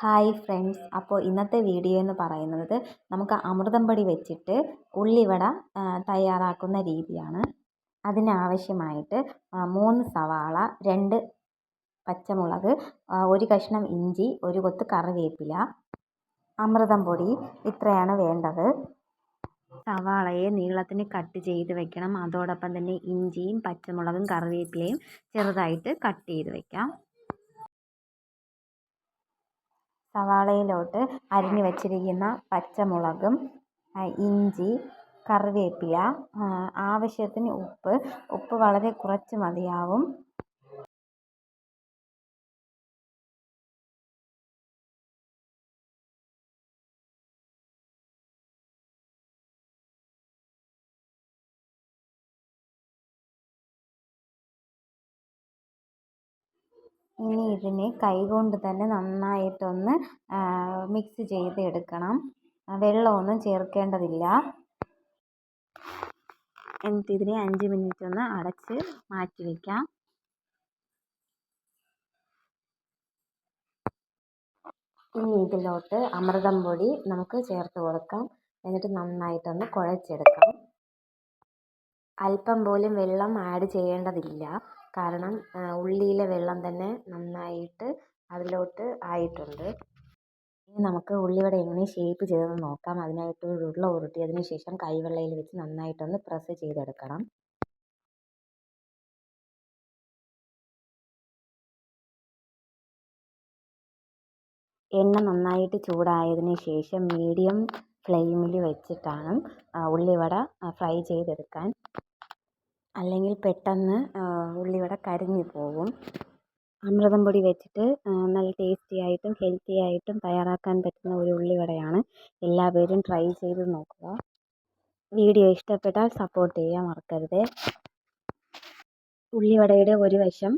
Hi friends അപ്പോൾ ഇന്നത്തെ video എന്ന് പറയുന്നത് നമുക്ക് അമൃതം പൊടി വെച്ചിട്ട് ഉള്ളിവട തയ്യാറാക്കുന്ന രീതിയാണ്. അതിനാവശ്യമായിട്ട് മൂന്ന് സവാള രണ്ട് പച്ചമുളക് ഒരു കഷ്ണം ഇഞ്ചി ഒരു കൊത്ത് കറിവേപ്പില അമൃതം പൊടി ഇത്രയാണ് വേണ്ടത്. സവാളയെ നീളത്തിന് കട്ട് ചെയ്ത് വെക്കണം. അതോടൊപ്പം തന്നെ ഇഞ്ചിയും പച്ചമുളകും കറിവേപ്പിലയും ചെറുതായിട്ട് കട്ട് ചെയ്ത് വെക്കാം. സവാളയിലോട്ട് അരിഞ്ഞു വച്ചിരിക്കുന്ന പച്ചമുളകും ഇഞ്ചി കറിവേപ്പില ആവശ്യത്തിന് ഉപ്പ്. ഉപ്പ് വളരെ കുറച്ച് മതിയാവും. ഇനി ഇതിനെ കൈകൊണ്ട് തന്നെ നന്നായിട്ടൊന്ന് മിക്സ് ചെയ്ത് എടുക്കണം വെള്ളമൊന്നും ചേർക്കേണ്ടതില്ല. എന്നിട്ട് ഇതിനെ അഞ്ച് മിനിറ്റ് ഒന്ന് അടച്ച് മാറ്റി വയ്ക്കാം ഇനി ഇതിലോട്ട് അമൃതം പൊടി നമുക്ക് ചേർത്ത് കൊടുക്കാം. എന്നിട്ട് നന്നായിട്ടൊന്ന് കുഴച്ചെടുക്കാം. അല്പം പോലും വെള്ളം ആഡ് ചെയ്യേണ്ടതില്ല. കാരണം ഉള്ളിയിലെ വെള്ളം തന്നെ നന്നായിട്ട് അതിലോട്ട് ആയിട്ടുണ്ട്. ഇനി നമുക്ക് ഉള്ളിവട എങ്ങനെ ഷേപ്പ് ചെയ്തതെന്ന് നോക്കാം. അതിനായിട്ട് ഉരുള ഉരുട്ടിയതിന് ശേഷം കൈവെള്ളയിൽ വെച്ച് നന്നായിട്ടൊന്ന് പ്രസ് ചെയ്തെടുക്കണം. എണ്ണ നന്നായിട്ട് ചൂടായതിന് ശേഷം മീഡിയം ഫ്ലെയിമിൽ വെച്ചിട്ടാണ് ഉള്ളിവട ഫ്രൈ ചെയ്തെടുക്കാൻ. അല്ലെങ്കിൽ പെട്ടെന്ന് ഉള്ളിവട കരിഞ്ഞു പോകും. അമൃതം പൊടി വെച്ചിട്ട് നല്ല ടേസ്റ്റി ആയിട്ടും ഹെൽത്തി ആയിട്ടും തയ്യാറാക്കാൻ പറ്റുന്ന ഒരു ഉള്ളിവടയാണ്. എല്ലാവരും ട്രൈ ചെയ്ത് നോക്കുക. വീഡിയോ ഇഷ്ടപ്പെട്ടാൽ സപ്പോർട്ട് ചെയ്യാൻ മറക്കരുത്. ഉള്ളിവടയുടെ ഒരു വശം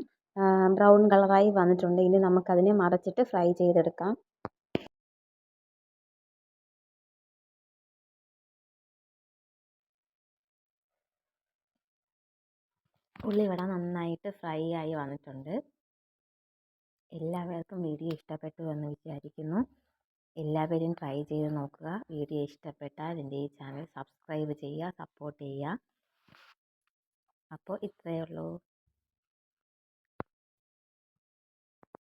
ബ്രൗൺ കളറായി വന്നിട്ടുണ്ട്. ഇനി നമുക്കതിനെ മറച്ചിട്ട് ഫ്രൈ ചെയ്തെടുക്കാം. ഉള്ളിവട നന്നായിട്ട് ഫ്രൈ ആയി വന്നിട്ടുണ്ട്. എല്ലാവർക്കും വീഡിയോ ഇഷ്ടപ്പെട്ടു എന്ന് വിചാരിക്കുന്നു. എല്ലാവരും ട്രൈ ചെയ്ത് നോക്കുക. വീഡിയോ ഇഷ്ടപ്പെട്ടാൽ എന്റെ ഈ ചാനൽ സബ്സ്ക്രൈബ് ചെയ്യുക സപ്പോർട്ട് ചെയ്യുക. അപ്പോൾ ഇത്രയേ ഉള്ളൂ.